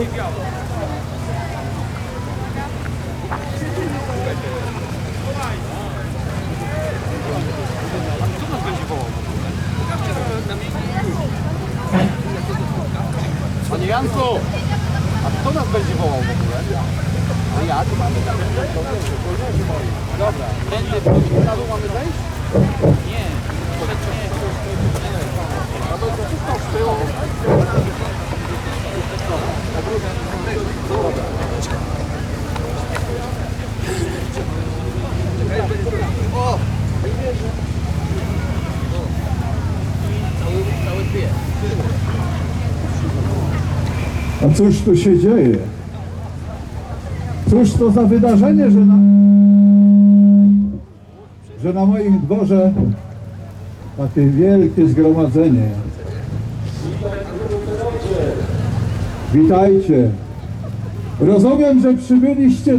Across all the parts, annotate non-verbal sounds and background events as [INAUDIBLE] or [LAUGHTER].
Panie Janku, a kto nas będzie wołał w ogóle? A ja tu mamy tam Dobra, tędy na dół mamy zejść? Nie. A to jest wszystko z tyłu. A cóż tu się dzieje? Cóż to za wydarzenie, że na, że na moim dworze takie wielkie zgromadzenie. Witajcie. Rozumiem, że przybyliście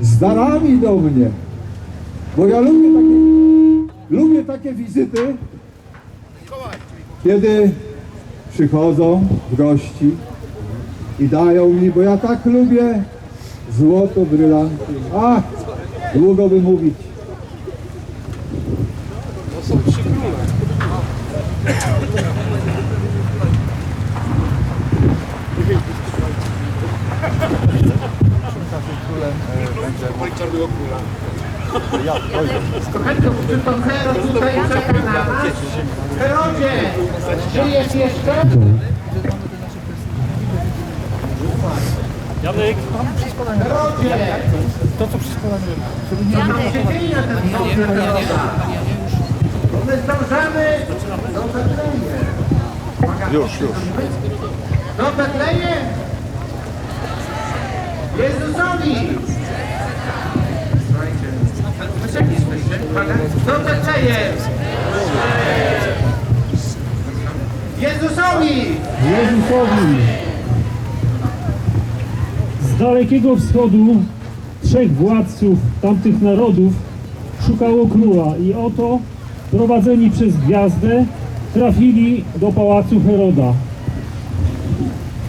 z darami do mnie, bo ja lubię takie, lubię takie wizyty, kiedy przychodzą gości i dają mi, bo ja tak lubię złoto, brylanty. A, długo by mówić. Czy to Herod tutaj czeka na nas? Herodzie, żyjesz jeszcze? Herodzie! To co. Janek! ten stopnie Heroda? Bo my zdążamy do Betlejem. Już, już. Do Betlejem! Jezusowi! Wyszedliśmy, uwaga. Do! Jezusowi! Jezusowi! Z dalekiego wschodu trzech władców tamtych narodów szukało króla i oto prowadzeni przez gwiazdę trafili do pałacu Heroda.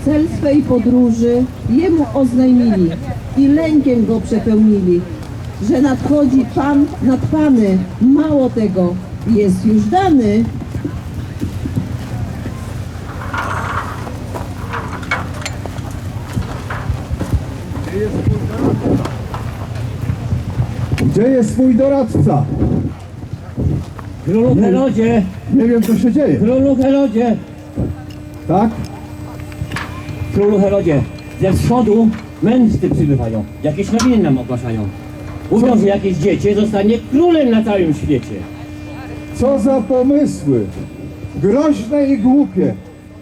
Cel swej podróży jemu oznajmili i lękiem go przepełnili, że nadchodzi Pan nad Pany, mało tego, jest już dany. Gdzie jest twój doradca? Królu Herodzie! Nie wiem, co się dzieje. Królu Herodzie! Tak? Królu Herodzie, ze wschodu mędrcy przybywają, jakieś nowiny nam ogłaszają. Mówią, że jakieś dziecię zostanie królem na całym świecie. Co za pomysły! Groźne i głupie.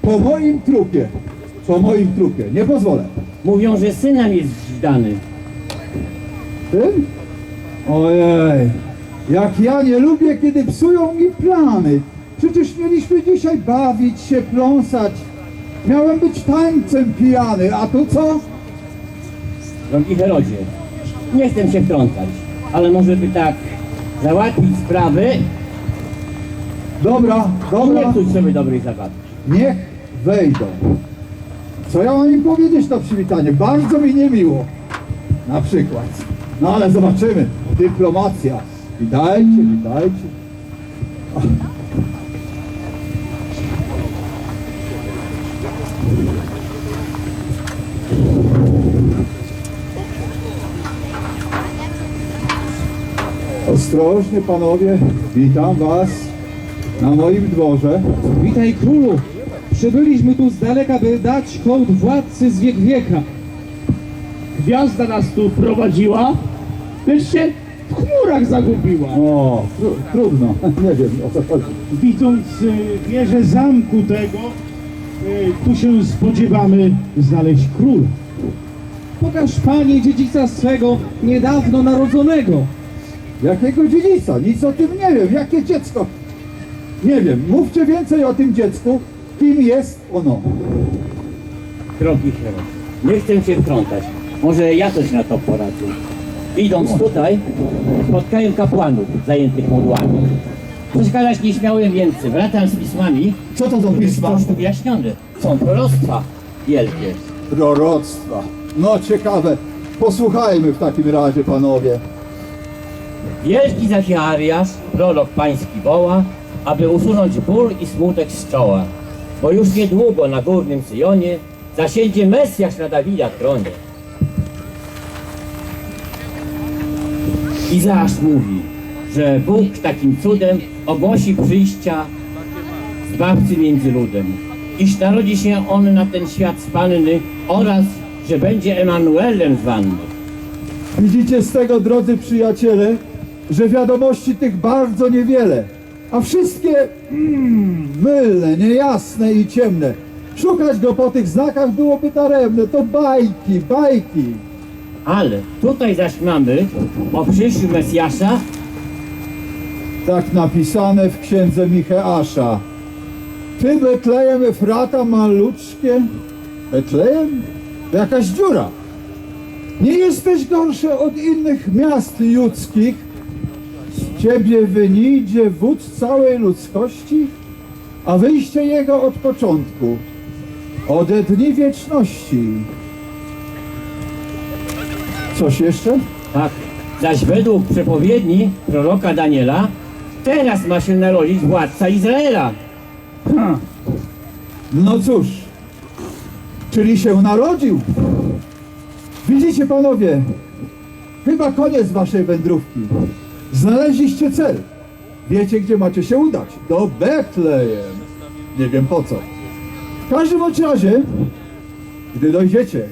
Po moim trupie. Po moim trupie. Nie pozwolę. Mówią, że syn nam jest dany. Tym? Ojej. Jak ja nie lubię, kiedy psują mi plany. Przecież mieliśmy dzisiaj bawić się, pląsać. Miałem być tańcem pijany, a tu co? Drogi Herodzie, nie chcę się wtrącać, ale może by tak załatwić sprawy Dobra, i dobra. nie psuć sobie dobrej zabawy. Niech wejdą. Co ja mam im powiedzieć na przywitanie? Bardzo mi niemiło. Na przykład. No ale zobaczymy. Dyplomacja. Witajcie, witajcie. Ostrożnie panowie, witam was na moim dworze. Witaj królu! Przybyliśmy tu z daleka, by dać hołd władcy z wiek wieka. Gwiazda nas tu prowadziła, lecz się w chmurach zagubiła. O, tru, trudno, [LAUGHS] nie wiem o co chodzi. Widząc y, wieżę zamku tego, y, tu się spodziewamy znaleźć króla. Pokaż panie dziedzica swego niedawno narodzonego. Jakiego dziedzica? Nic o tym nie wiem. Jakie dziecko? Nie wiem. Mówcie więcej o tym dziecku. Kim jest ono? Drogi Herodzie, nie chcę się wtrącać. Może ja coś na to poradzę. Idąc tutaj, spotkają kapłanów zajętych modłami. Przeszkadzać nie śmiałem więcej. Wracam z pismami, Co to za pisma? to wyjaśnione. Są proroctwa wielkie. proroctwa. No ciekawe. Posłuchajmy w takim razie, panowie. Wielki Zachariasz, prorok pański woła, aby usunąć ból i smutek z czoła, bo już niedługo na górnym Syjonie zasiędzie Mesjasz na Dawida tronie. Izajasz mówi, że Bóg takim cudem ogłosi przyjścia Zbawcy między ludem, iż narodzi się On na ten świat z Panny oraz, że będzie Emanuelem zwany. Widzicie z tego, drodzy przyjaciele, że wiadomości tych bardzo niewiele, a wszystkie mm, mylne, niejasne i ciemne. Szukać go po tych znakach byłoby daremne, to bajki, bajki. Ale tutaj zaś mamy o przyjściu Mesjasza Tak napisane w księdze Micheasza. Ty Betlejem Efrata maluczkie? Betlejem? Jakaś dziura. Nie jesteś gorszy od innych miast judzkich. Z ciebie wynidzie wódz całej ludzkości, a wyjście jego od początku, od dni wieczności. Coś jeszcze? Tak, zaś według przepowiedni proroka Daniela, teraz ma się narodzić władca Izraela. Ha. No cóż, czyli się narodził. Widzicie panowie, chyba koniec waszej wędrówki. Znaleźliście cel. Wiecie, gdzie macie się udać. Do Betlejem. Nie wiem po co. W każdym razie, gdy dojdziecie,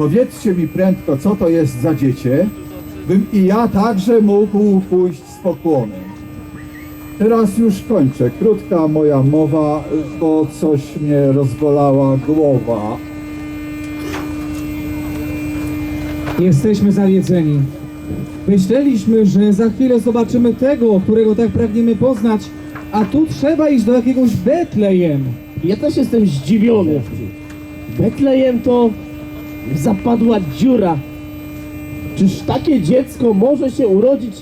powiedzcie mi prędko, co to jest za dziecię, bym i ja także mógł pójść z pokłonem. Teraz już kończę. Krótka moja mowa, bo coś mnie rozbolała głowa. Jesteśmy zawiedzeni. Myśleliśmy, że za chwilę zobaczymy tego, którego tak pragniemy poznać, a tu trzeba iść do jakiegoś Betlejem. Ja też jestem zdziwiony. Betlejem to zapadła dziura. Czyż takie dziecko może się urodzić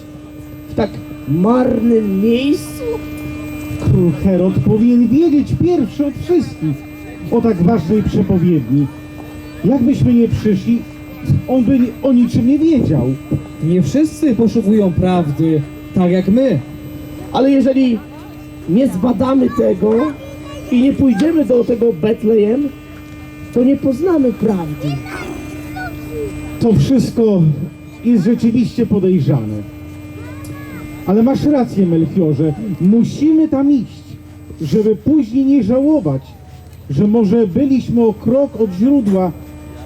w tak marnym miejscu? Król Herod powinien wiedzieć pierwszy od wszystkich o tak ważnej przepowiedni. Jakbyśmy nie przyszli, on by o niczym nie wiedział. Nie wszyscy poszukują prawdy, tak jak my. Ale jeżeli nie zbadamy tego i nie pójdziemy do tego Betlejem, to nie poznamy prawdy. To wszystko jest rzeczywiście podejrzane. Ale masz rację, Melchiorze. Musimy tam iść, żeby później nie żałować, że może byliśmy o krok od źródła,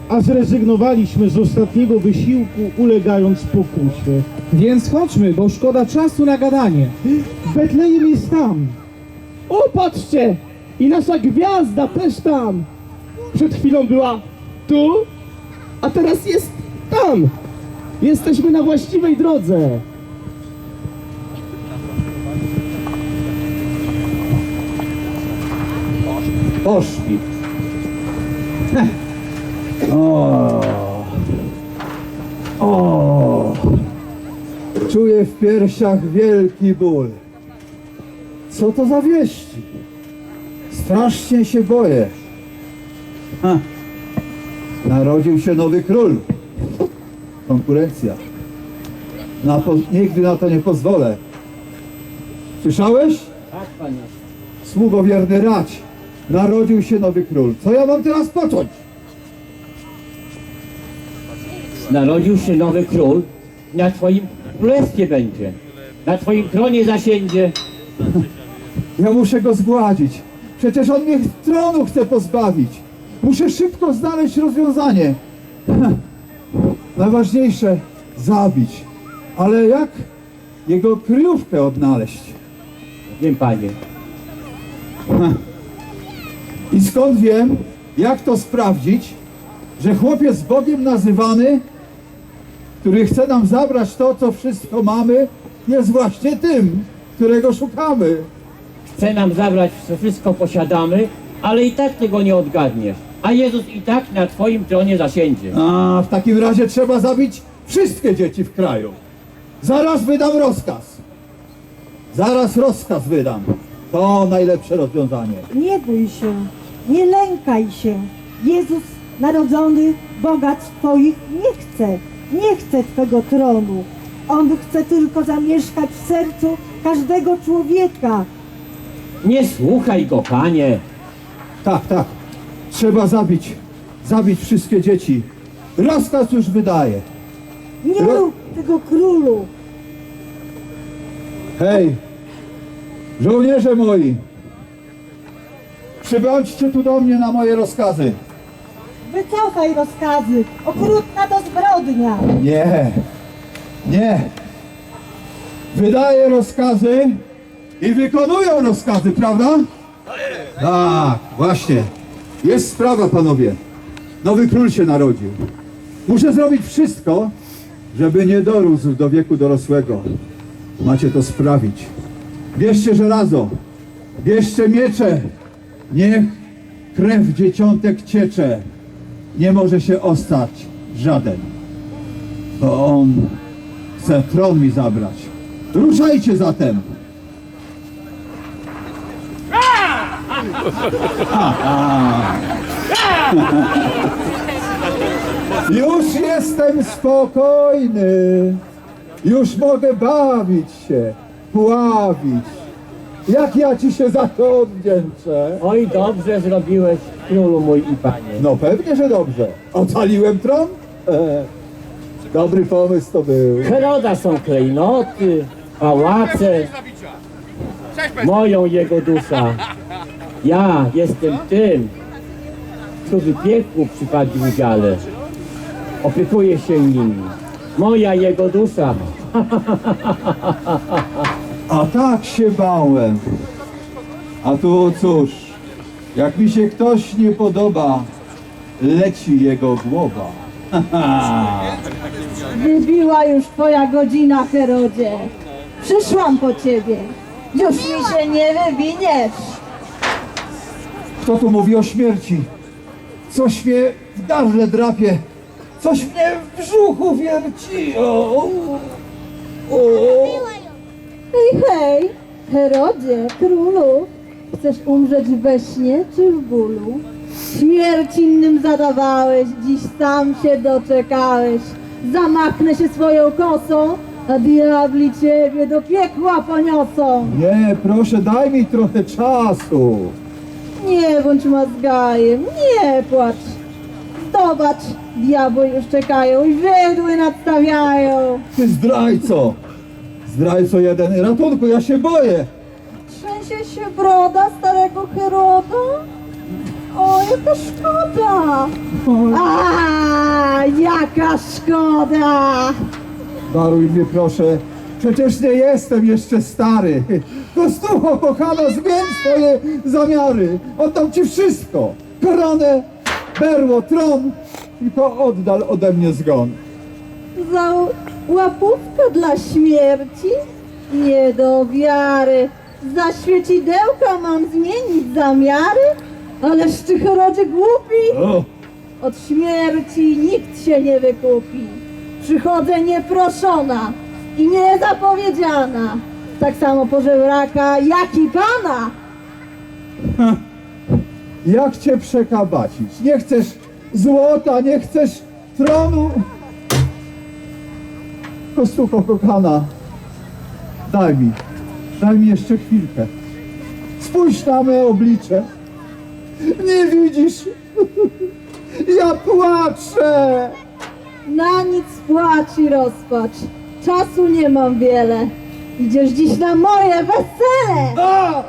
a zrezygnowaliśmy z ostatniego wysiłku, ulegając pokusie. Więc chodźmy, bo szkoda czasu na gadanie. Betlejem jest tam. O, patrzcie! I nasza gwiazda też tam! Przed chwilą była tu, a teraz jest tam! Jesteśmy na właściwej drodze! Poszli. O. O. Czuję w piersiach wielki ból. Co to za wieści? Strasznie się boję. Ha. Narodził się nowy król. Konkurencja. Na po... Nigdy na to nie pozwolę. Słyszałeś? Tak, panie. Sługo wierny rać. Narodził się nowy król. Co ja mam teraz począć? Narodził się nowy król, na twoim królestwie będzie. Na twoim tronie zasiędzie. Ja muszę go zgładzić. Przecież on mnie tronu chce pozbawić. Muszę szybko znaleźć rozwiązanie. [LAUGHS] Najważniejsze zabić. Ale jak jego kryjówkę odnaleźć? Wiem, panie. I skąd wiem, jak to sprawdzić, że chłopiec Bogiem nazywany, który chce nam zabrać to, co wszystko mamy, jest właśnie tym, którego szukamy. Chce nam zabrać, co wszystko posiadamy, ale i tak tego nie odgadniesz. A Jezus i tak na twoim tronie zasiędzie. A w takim razie trzeba zabić wszystkie dzieci w kraju. Zaraz wydam rozkaz. Zaraz rozkaz wydam. To najlepsze rozwiązanie. Nie bój się, nie lękaj się. Jezus narodzony bogactw Twoich nie chce, nie chce Twego tronu. On chce tylko zamieszkać w sercu każdego człowieka. Nie słuchaj go, panie. Tak, tak. Trzeba zabić, zabić wszystkie dzieci. Rozkaz już wydaje. Nie Ro- rób tego królu. Hej, żołnierze moi, przybądźcie tu do mnie na moje rozkazy. Wycofaj rozkazy. Okrutna to zbrodnia. Nie, nie. Wydaję rozkazy i wykonują rozkazy, prawda? Tak, właśnie. Jest sprawa, panowie. Nowy król się narodził. Muszę zrobić wszystko, żeby nie dorósł do wieku dorosłego. Macie to sprawić. Bierzcie żelazo, bierzcie miecze. Niech krew dzieciątek ciecze. Nie może się ostać żaden bo on chce tron mi zabrać. Ruszajcie zatem! [LAUGHS] Już jestem spokojny. Już mogę bawić się, pławić. Jak ja ci się za to odwdzięczę? Oj, dobrze zrobiłeś, królu mój i panie. No pewnie, że dobrze. Ocaliłem tron? E, dobry pomysł to był. Heroda są klejnoty, pałace, moją jego dusza. Ja jestem tym, kto w piekłu przypadł w udziale. Opiekuję się nimi. Moja jego dusza. A tak się bałem. A tu cóż, jak mi się ktoś nie podoba, leci jego głowa. [LAUGHS] Wybiła już twoja godzina, Herodzie. Przyszłam po ciebie. Już mi się nie wywiniesz. Kto tu mówi o śmierci? Coś mnie w gardle drapie, coś mnie w brzuchu wierci. O, o, o. Hej, hej, Herodzie, królu. Chcesz umrzeć we śnie czy w bólu? Śmierć innym zadawałeś, dziś sam się doczekałeś. Zamachnę się swoją kosą, a diabli ciebie do piekła poniosą. Nie, proszę, daj mi trochę czasu. Nie bądź mazgajem, nie płacz. Zobacz, diabły już czekają i wydły nadstawiają. Ty zdrajco! Zdrajco jeden, ratunku, ja się boję! Trzęsie się broda starego Heroda? O, jaka szkoda! A, jaka szkoda! Daruj mnie proszę, przecież nie jestem jeszcze stary. Kostucho kochana, zmień swoje zamiary. Oddam ci wszystko. Koronę, berło, tron i po oddal ode mnie zgon. Za łapówkę dla śmierci? Nie do wiary. Za świecidełka mam zmienić zamiary? Ależ ty Herodzie głupi! O, Od śmierci nikt się nie wykupi. Przychodzę nieproszona i niezapowiedziana. Tak samo pożebraka, jak i pana. [LAUGHS] jak cię przekabacić? Nie chcesz złota, nie chcesz tronu? Kostucho kochana, daj mi, daj mi jeszcze chwilkę. Spójrz na me oblicze. Nie widzisz? [LAUGHS] Ja płaczę! Na nic płacz i rozpacz. Czasu nie mam wiele. Idziesz dziś na moje wesele. A!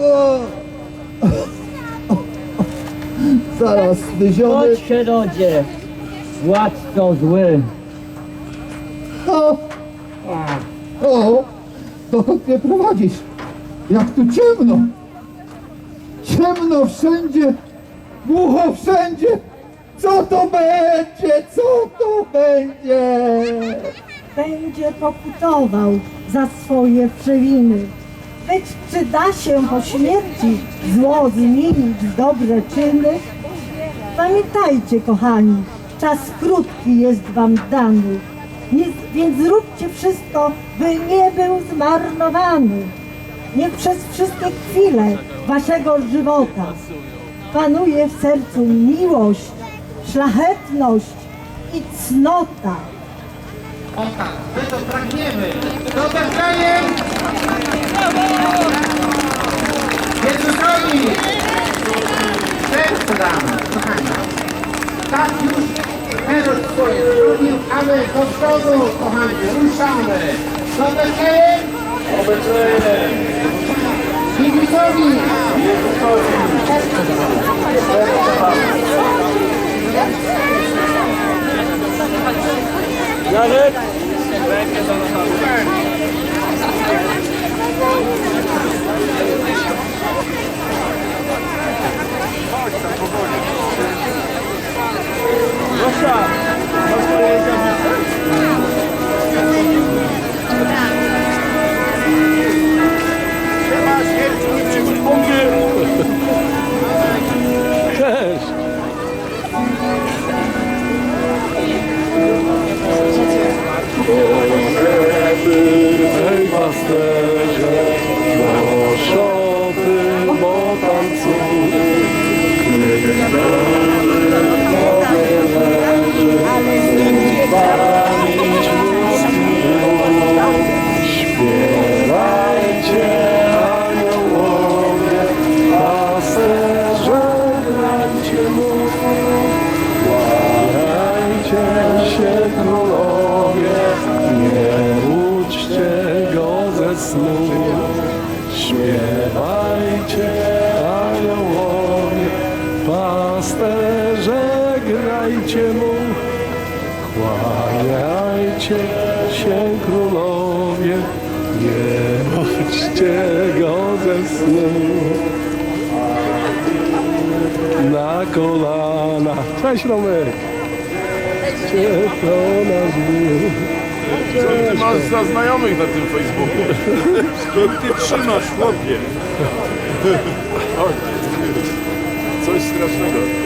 O! Zaraz, wyziony. Chodź, Herodzie, władco zły. O! O! Dokąd mnie prowadzisz? Jak tu ciemno! Ciemno wszędzie! Głucho wszędzie! Co to będzie? Co to będzie? Będzie pokutował za swoje przewiny. Lecz czy da się po śmierci zło zmienić w dobre czyny? Pamiętajcie, kochani, czas krótki jest wam dany. Więc zróbcie wszystko, by nie był zmarnowany. Niech przez wszystkie chwile waszego żywota panuje w sercu miłość szlachetność i cnota. O tak, my to pragniemy. Do Betlejem! Jezusowi! Serce damy, kochani. Tak już Herod swoje zrobił, a my do przodu, kochani, ruszamy. Do Betlejem! Do Betlejem! Jezusowi! Is it? Budźcie go ze snu. Na kolana. Cześć Romek. Ciepło na żółw. Co ty masz za znajomych na tym Facebooku? Skąd ty trzymasz, chłopie? Coś strasznego.